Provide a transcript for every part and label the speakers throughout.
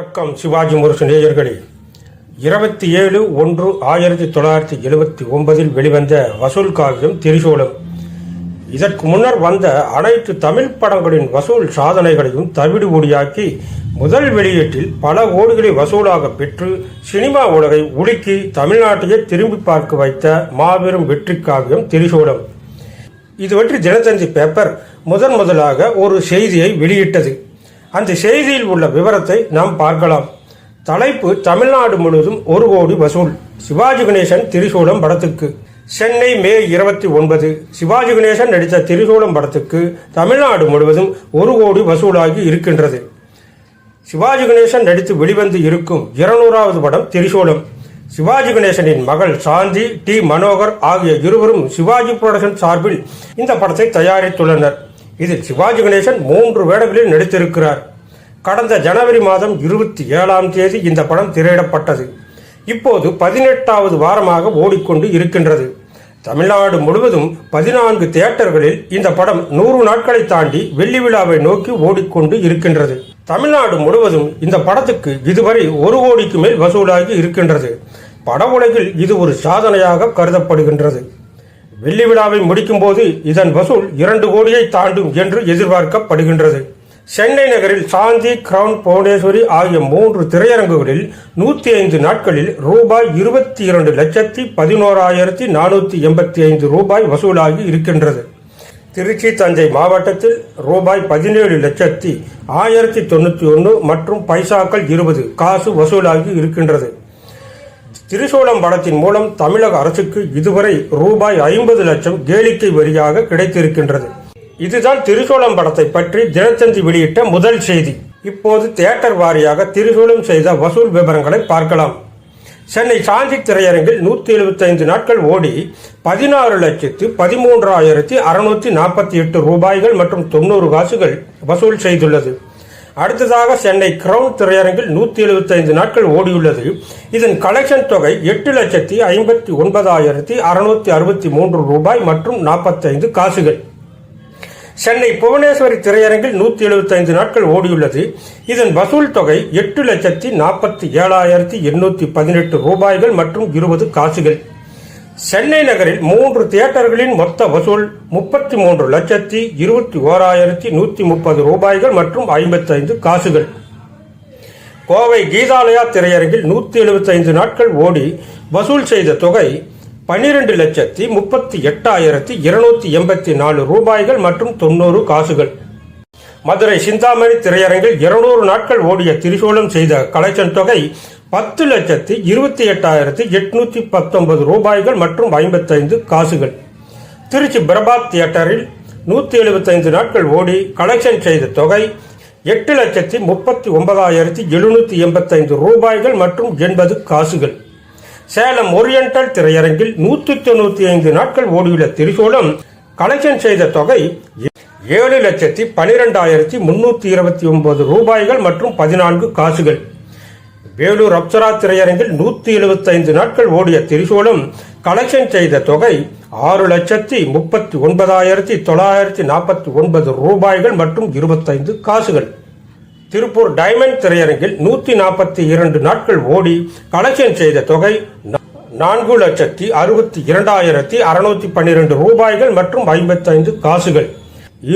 Speaker 1: வணக்கம் சிவாஜி முரசு நேயர்களே. இருபத்தி ஏழு ஒன்று ஆயிரத்தி தொள்ளாயிரத்தி எழுபத்தி ஒன்பதில் வெளிவந்த வசூல் காவியம் திரிசூலம். இதற்கு முன்னர் வந்த அனைத்து தமிழ் படங்களின் வசூல் சாதனைகளையும் தவிடு ஒடியாக்கி முதல் வெளியீட்டில் பல கோடிகளை வசூலாக பெற்று சினிமா உலகை உலுக்கி தமிழ்நாட்டையே திரும்பி பார்க்க வைத்த மாபெரும் வெற்றி காவியம் திரிசூலம். இதுவற்றி தினத்தந்தி பேப்பர் முதன் முதலாக ஒரு செய்தியை வெளியிட்டது. அந்த செய்தியில் உள்ள விவரத்தை நாம் பார்க்கலாம். தலைப்பு தமிழ்நாடு முழுவதும் ஒரு கோடி வசூல். சிவாஜி கணேசன் திரிசூலம் படத்துக்கு. சென்னை மே இருபத்தி ஒன்பது. சிவாஜி கணேசன் நடித்த திரிசூலம் படத்துக்கு தமிழ்நாடு முழுவதும் ஒரு கோடி வசூலாகி இருக்கின்றது. சிவாஜி கணேசன் நடித்து வெளிவந்து இருக்கும் இருநூறாவது படம் திரிசூலம். சிவாஜி கணேசனின் மகள் சாந்தி டி. மனோகர் ஆகிய இருவரும் சிவாஜி புரொடக்ஷன் சார்பில் இந்த படத்தை தயாரித்துள்ளனர். இதில் சிவாஜி கணேசன் மூன்று வேடங்களில் நடித்திருக்கிறார். கடந்த ஜனவரி மாதம் இருபத்தி ஏழாம் தேதி இந்த படம் திரையிடப்பட்டது. இப்போது பதினெட்டாவது வாரமாக ஓடிக்கொண்டு இருக்கின்றது. தமிழ்நாடு முழுவதும் பதினான்கு தியேட்டர்களில் இந்த படம் நூறு நாட்களை தாண்டி வெள்ளி விழாவை நோக்கி ஓடிக்கொண்டு இருக்கின்றது. தமிழ்நாடு முழுவதும் இந்த படத்துக்கு இதுவரை ஒரு கோடிக்கு மேல் வசூலாகி இருக்கின்றது. பட உலகில் இது ஒரு சாதனையாக கருதப்படுகின்றது. வெள்ளி விழாவை முடிக்கும் போது இதன் வசூல் இரண்டு கோடியை தாண்டும் என்று எதிர்பார்க்கப்படுகின்றது. சென்னை நகரில் சாந்தி கிரவுன் புவனேஸ்வரி ஆகிய மூன்று திரையரங்குகளில் நூற்றி ஐந்து நாட்களில் ரூபாய் இருபத்தி இரண்டு லட்சத்தி பதினோராயிரத்தி நானூற்றி எண்பத்தி ஐந்து ரூபாய் வசூலாகி இருக்கின்றது. திருச்சி தஞ்சை மாவட்டத்தில் ரூபாய் பதினேழு லட்சத்தி ஆயிரத்தி தொண்ணூற்றி ஒன்று மற்றும் பைசாக்கள் இருபது காசு வசூலாகி இருக்கின்றது. திரிசூலம் படத்தின் மூலம் தமிழக அரசுக்கு இதுவரை ரூபாய் ஐம்பது லட்சம் கேளிக்கை வரியாக கிடைத்திருக்கின்றது. இதுதான் திரிசூலம் படத்தை பற்றி தினத்தந்தி வெளியிட்ட முதல் செய்தி. இப்போது தியேட்டர் வாரியாக திரிசூலம் செய்த வசூல் விவரங்களை பார்க்கலாம். சென்னை சாந்தி திரையரங்கில் நூற்றி எழுபத்தைந்து நாட்கள் ஓடி பதினாறு லட்சத்து பதிமூன்றாயிரத்தி அறுநூத்தி நாற்பத்தி எட்டு ரூபாய்கள் மற்றும் தொண்ணூறு காசுகள் வசூல் செய்துள்ளது. அடுத்ததாக சென்னை கிரவுன் திரையரங்கில் நூற்றி எழுபத்தைந்து நாட்கள் ஓடியுள்ளது. இதன் கலெக்ஷன் தொகை எட்டு லட்சத்தி ஐம்பத்தி ஒன்பதாயிரத்தி அறுநூத்தி அறுபத்தி மூன்று ரூபாய் மற்றும் நாற்பத்தைந்து காசுகள். சென்னை புவனேஸ்வரி திரையரங்கில் நூற்றி எழுபத்தைந்து நாட்கள் ஓடியுள்ளது. இதன் வசூல் தொகை எட்டு லட்சத்தி நாற்பத்தி ஏழாயிரத்தி எண்ணூற்றி பதினெட்டு ரூபாய்கள் மற்றும் இருபது காசுகள். சென்னை நகரில் மூன்று தியேட்டர்களின் மொத்த வசூல் முப்பத்தி மூன்று லட்சத்தி இருபத்தி ஓராயிரத்தி நூற்றி முப்பது ரூபாய்கள் மற்றும் ஐம்பத்தைந்து காசுகள். கோவை கீதாலயா திரையரங்கில் நூற்றி எழுபத்தைந்து நாட்கள் ஓடி வசூல் செய்த தொகை பன்னிரண்டு லட்சத்தி முப்பத்தி எட்டாயிரத்தி இருநூத்தி எண்பத்தி நாலு ரூபாய்கள் மற்றும் தொண்ணூறு காசுகள். மதுரை சிந்தாமணி திரையரங்கில் இருநூறு நாட்கள் ஓடிய திரிசூலம் செய்த கலெக்ஷன் தொகை பத்து லட்சத்தி இருபத்தி எட்டாயிரத்தி எட்நூத்தி பத்தொன்பது ரூபாய்கள் மற்றும் ஐம்பத்தைந்து காசுகள். திருச்சி பிரபாத் தியேட்டரில் நூற்றி எழுபத்தைந்து நாட்கள் ஓடி கலெக்ஷன் செய்த தொகை எட்டு லட்சத்தி முப்பத்தி ஒன்பதாயிரத்தி எழுநூத்தி எண்பத்தைந்து ரூபாய்கள் மற்றும் எண்பது காசுகள். சேலம் ஓரியண்டல் திரையரங்கில் நூற்றி தொண்ணூத்தி ஐந்து நாட்கள் ஓடியுள்ள திரிசூலம் கலெக்ஷன் செய்த தொகை ஏழு லட்சத்தி பனிரெண்டாயிரத்தி முன்னூத்தி இருபத்தி ஒன்பது ரூபாய்கள் மற்றும் பதினான்கு காசுகள். வேலூர் அப்சரா திரையரங்கில் நூத்தி எழுபத்தைந்து நாட்கள் ஓடிய திரிசூலம் கலெக்ஷன் செய்த தொகை ஆறு லட்சத்தி முப்பத்தி ஒன்பதாயிரத்தி தொள்ளாயிரத்தி நாற்பத்தி ஒன்பது ரூபாய்கள் மற்றும் இருபத்தைந்து காசுகள். திருப்பூர் டைமண்ட் திரையரங்கில் நூத்தி நாற்பத்தி இரண்டு நாட்கள் ஓடி கலெக்ஷன் செய்த தொகை நான்கு லட்சத்தி அறுபத்தி இரண்டாயிரத்தி அறுநூத்தி பன்னிரண்டு ரூபாய்கள் மற்றும் ஐம்பத்தைந்து காசுகள்.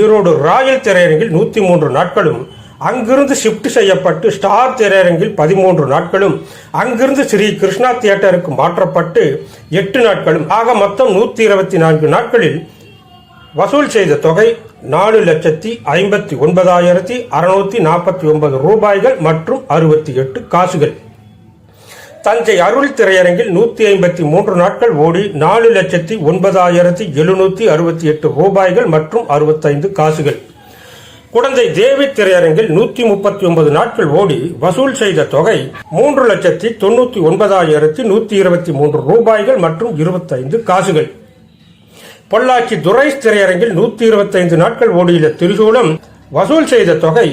Speaker 1: ஈரோடு ராயல் திரையரங்கில் நூத்தி மூன்று நாட்களும் அங்கிருந்து ஷிப்ட் செய்யப்பட்டு ஸ்டார் திரையரங்கில் பதிமூன்று நாட்களும் அங்கிருந்து ஸ்ரீ கிருஷ்ணா தியேட்டருக்கு மாற்றப்பட்டு எட்டு நாட்களும். ஆக மொத்தம் நூற்றி இருபத்தி நான்கு நாட்களில் வசூல் செய்த தொகை நாலு லட்சத்தி ஐம்பத்தி ஒன்பதாயிரத்தி அறுநூத்தி நாற்பத்தி ஒன்பது ரூபாய்கள் மற்றும் அறுபத்தி எட்டு காசுகள். தஞ்சை அருள் திரையரங்கில் நூத்தி ஐம்பத்தி மூன்று நாட்கள் ஓடி நாலு லட்சத்தி ஒன்பதாயிரத்தி எழுநூத்தி அறுபத்தி எட்டு ரூபாய்கள் மற்றும் அறுபத்தைந்து காசுகள். குடந்தை தேவி திரையரங்கில் நூத்தி முப்பத்தி ஒன்பது நாட்கள் ஓடி வசூல் செய்த தொகை மூன்று லட்சத்தி தொண்ணூத்தி ஒன்பதாயிரத்தி நூத்தி இருபத்தி மூன்று ரூபாய்கள் மற்றும் இருபத்தைந்து காசுகள். பொள்ளாச்சி துரைஸ் திரையரங்கில் நூத்தி இருபத்தைந்து நாட்கள் ஓடியுள்ள திரிசூலம் வசூல் செய்த தொகை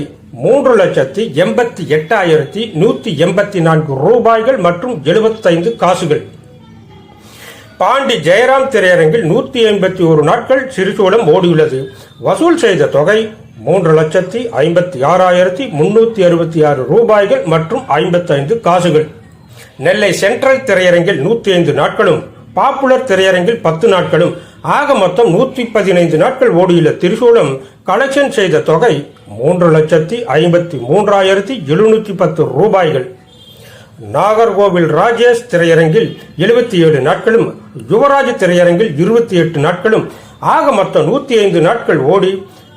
Speaker 1: மூன்று லட்சத்தி எண்பத்தி எட்டாயிரத்தி நூத்தி எண்பத்தி நான்கு ரூபாய்கள் மற்றும் எழுபத்தைந்து காசுகள். பாண்டி ஜெயராம் திரையரங்கில் நூத்தி எண்பத்தி ஒரு நாட்கள் சிறுசூலம் ஓடியுள்ளது. வசூல் செய்த தொகை மூன்று லட்சத்தி ஐம்பத்தி ஆறாயிரத்தி முன்னூத்தி அறுபத்தி ஆறு ரூபாய்கள் மற்றும் ஐம்பத்தைந்து காசுகள். நெல்லை சென்ட்ரல் திரையரங்கில் நூத்தி ஐந்து நாட்களும் பாப்புலர் திரையரங்கில் பத்து நாட்களும் ஆக மொத்தம் நூற்றி பதினைந்து நாட்கள் ஓடியுள்ள திரிசூலம் கலெக்ஷன் செய்த தொகை மூன்று லட்சத்தி ஐம்பத்தி மூன்றாயிரத்தி எழுநூற்றி பத்து ரூபாய்கள். நாகர்கோவில் ராஜேஷ் திரையரங்கில் எழுபத்தி ஏழு நாட்களும் யுவராஜ் திரையரங்கில் இருபத்தி எட்டு நாட்களும் ஆக மொத்தம் நூற்றி ஐந்து நாட்கள் ஓடி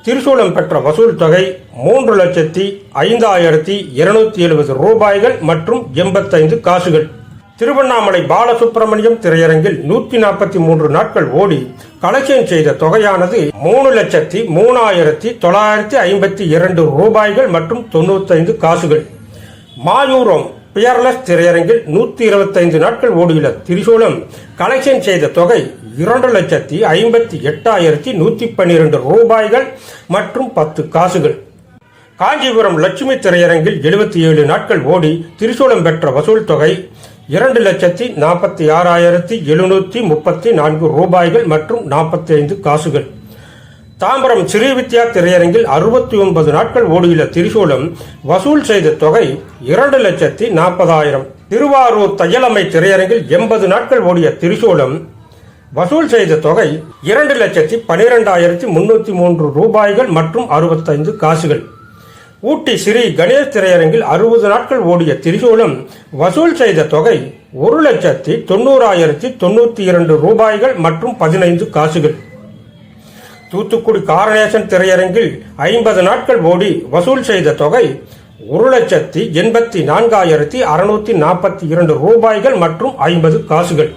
Speaker 1: திருசூலம் பெற்ற வசூல் தொகை மூன்று லட்சத்தி ஐந்தாயிரத்தி இருநூத்தி எழுபது ரூபாய்கள் மற்றும் எண்பத்தைந்து காசுகள். திருவண்ணாமலை பாலசுப்பிரமணியம் திரையரங்கில் நூற்றி நாற்பத்தி மூன்று நாட்கள் ஓடி கலெக்ஷன் செய்த தொகையானது மூணு லட்சத்தி மூணாயிரத்தி தொள்ளாயிரத்தி ஐம்பத்தி இரண்டு ரூபாய்கள் மற்றும் தொண்ணூத்தைந்து காசுகள். மாயூரம் பியர்லெஸ் திரையரங்கில் நூற்றி இருபத்தைந்து நாட்கள் ஓடியுள்ள திரிசூலம். கலெக்ஷன் செய்த தொகை இரண்டு லட்சத்தி ஐம்பத்தி எட்டாயிரத்தி நூற்றி பன்னிரண்டு ரூபாய்கள் மற்றும் பத்து காசுகள். காஞ்சிபுரம் லட்சுமி திரையரங்கில் எழுபத்தி ஏழு நாட்கள் ஓடி திரிசூலம் பெற்ற வசூல் தொகை இரண்டு லட்சத்தி நாற்பத்தி ஆறாயிரத்தி எழுநூற்றி முப்பத்தி நான்கு ரூபாய்கள் மற்றும் நாற்பத்தி ஐந்து காசுகள். தாம்பரம் ஸ்ரீவித்யா திரையரங்கில் அறுபத்தி ஒன்பது நாட்கள் ஓடியுள்ள திரிசூலம் வசூல் செய்த தொகை இரண்டு லட்சத்தி நாற்பதாயிரம். திருவாரூர் தையலம்மை திரையரங்கில் எண்பது நாட்கள் ஓடிய திரிசூலம் வசூல் செய்த தொகை இரண்டு லட்சத்தி பனிரெண்டாயிரத்தி முன்னூத்தி மூன்று ரூபாய்கள் மற்றும் அறுபத்தைந்து காசுகள். ஊட்டி ஸ்ரீ கணேஷ் திரையரங்கில் அறுபது நாட்கள் ஓடிய திரிசூலம் வசூல் செய்த தொகை ஒரு லட்சத்தி தொண்ணூறாயிரத்தி தொண்ணூத்தி இரண்டு ரூபாய்கள் மற்றும் பதினைந்து காசுகள். தூத்துக்குடி காரணேசன் திரையரங்கில் ஐம்பது நாட்கள் ஓடி வசூல் செய்த தொகை ஒரு லட்சத்தி எண்பத்தி நான்காயிரத்தி அறுநூத்தி நாற்பத்தி இரண்டு ரூபாய்கள் மற்றும் ஐம்பது காசுகள்.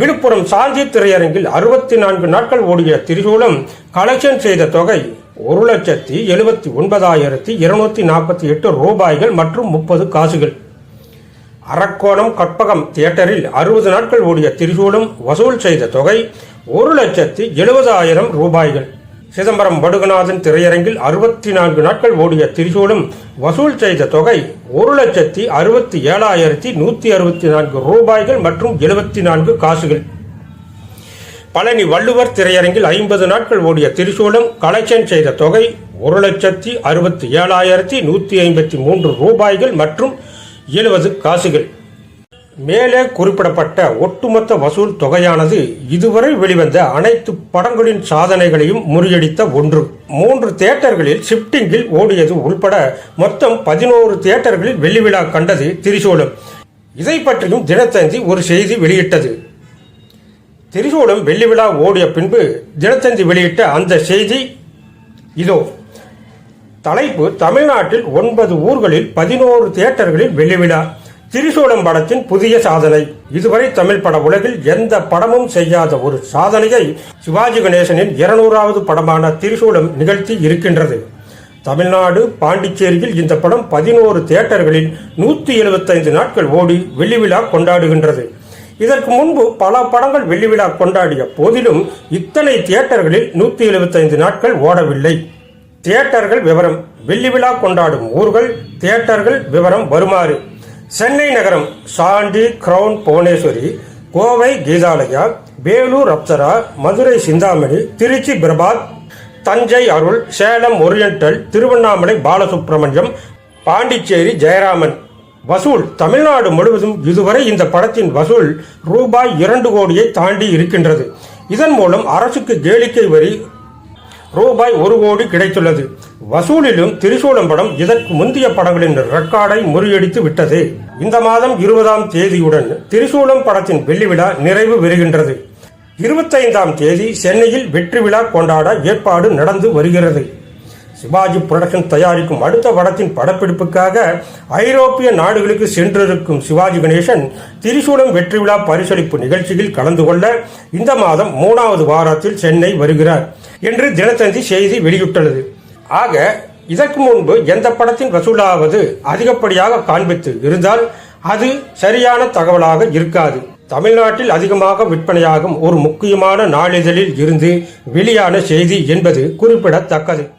Speaker 1: விழுப்புரம் சாந்தி திரையரங்கில் அறுபத்தி நான்கு நாட்கள் ஓடிய திரிசூலம் கலெக்ஷன் செய்த தொகை ஒரு லட்சத்தி எழுபத்தி ஒன்பதாயிரத்தி இருநூத்தி நாற்பத்தி எட்டு ரூபாய்கள் மற்றும் முப்பது காசுகள். அரக்கோணம் கற்பகம் தியேட்டரில் அறுபது நாட்கள் ஓடிய திரிசூலம் வசூல் செய்த தொகை ஒரு லட்சத்தி எழுபதாயிரம் ரூபாய்கள். சிதம்பரம் வடுகநாதன் திரையரங்கில் அறுபத்தி நான்கு நாட்கள் ஓடிய திரிசூலம் வசூல் செய்த தொகை ஒரு லட்சத்தி அறுபத்தி ஏழாயிரத்தி நூத்தி அறுபத்தி நான்கு ரூபாய்கள் மற்றும் எழுபத்தி நான்கு காசுகள். பழனி வள்ளுவர் திரையரங்கில் ஐம்பது நாட்கள் ஓடிய திரிசூலம் கலெக்ஷன் செய்த தொகை ஒரு லட்சத்தி அறுபத்தி ஏழாயிரத்தி நூற்றி ஐம்பத்தி மூன்று ரூபாய்கள் மற்றும் எழுபது காசுகள். மேலே குறிப்பிடப்பட்ட ஒட்டுமொத்த வசூல் தொகையானது இதுவரை வெளிவந்த அனைத்து படங்களின் சாதனைகளையும் முறியடித்த ஒன்று. மூன்று தியேட்டர்களில் ஷிப்டிங்கில் ஓடியது உள்பட மொத்தம் பதினோரு தியேட்டர்களில் வெள்ளி விழா கண்டது திரிசூலம். இதை பற்றியும் தினத்தந்தி ஒரு செய்தி வெளியிட்டது. திரிசூலம் வெள்ளி விழா ஓடிய பின்பு தினத்தந்தி வெளியிட்ட அந்த செய்தி இதோ. தலைப்பு தமிழ்நாட்டில் ஒன்பது ஊர்களில் பதினோரு தியேட்டர்களில் வெள்ளி விழா. திரிசூலம் படத்தின் புதிய சாதனை. இதுவரை தமிழ் பட உலகில் எந்த படமும் செய்யாத ஒரு சாதனையை சிவாஜி கணேசனின் இருநூறாவது படமான திரிசூலம் நிகழ்த்தி இருக்கின்றது. தமிழ்நாடு பாண்டிச்சேரியில் இந்த படம் பதினோரு தியேட்டர்களில் நூற்றி எழுபத்தைந்து நாட்கள் ஓடி வெள்ளி விழா கொண்டாடுகின்றது. இதற்கு முன்பு பல படங்கள் வெள்ளி விழா கொண்டாடிய போதிலும் இத்தனை தியேட்டர்களில் நூற்றி எழுபத்தைந்து நாட்கள் ஓடவில்லை. தியேட்டர்கள் விவரம் வெள்ளி விழா கொண்டாடும் ஊர்கள் தியேட்டர்கள் விவரம் வருமாறு சென்னை நகரம் சாண்டி கிரவுன் புவனேஸ்வரி கோவை கீதாலயா வேலூர் அப்சரா மதுரை சிந்தாமணி திருச்சி பிரபாத் தஞ்சை அருள் சேலம் ஒரியண்டல் திருவண்ணாமலை பாலசுப்ரமணியம் பாண்டிச்சேரி ஜெயராமன். வசூல் தமிழ்நாடு முழுவதும் இதுவரை இந்த படத்தின் வசூல் ரூபாய் இரண்டு கோடியை தாண்டி இருக்கின்றது. இதன் மூலம் அரசுக்கு கேளிக்கை வரி ரூபாய் ஒரு கோடி கிடைத்துள்ளது. வசூலிலும் திரிசூலம் படம் இதற்கு முந்தைய படங்களின் ரெக்கார்டை முறியடித்து விட்டது. இந்த மாதம் இருபதாம் தேதியுடன் திரிசூலம் படத்தின் வெள்ளி விழா நிறைவு பெறுகின்றது. இருபத்தைந்தாம் தேதி சென்னையில் வெற்றி விழா கொண்டாட ஏற்பாடு நடந்து வருகிறது. சிவாஜி புரொடக்ஷன் தயாரிக்கும் அடுத்த படத்தின் படப்பிடிப்புக்காக ஐரோப்பிய நாடுகளுக்கு சென்றிருக்கும் சிவாஜி கணேசன் திரிசூலம் வெற்றி விழா பரிசளிப்பு நிகழ்ச்சியில் கலந்து கொள்ள இந்த மாதம் மூணாவது வாரத்தில் சென்னை வருகிறார். என்று தினத்தந்தி செய்தி வெளியிட்டுள்ளது. ஆக இதற்கு முன்பு எந்த படத்தின் வசூலாவது அதிகப்படியாக காண்பித்து இருந்தால் அது சரியான தகவலாக இருக்காது. தமிழ்நாட்டில் அதிகமாக விற்பனையாகும் ஒரு முக்கியமான நாளிதழில் இருந்து வெளியான செய்தி என்பது குறிப்பிடத்தக்கது.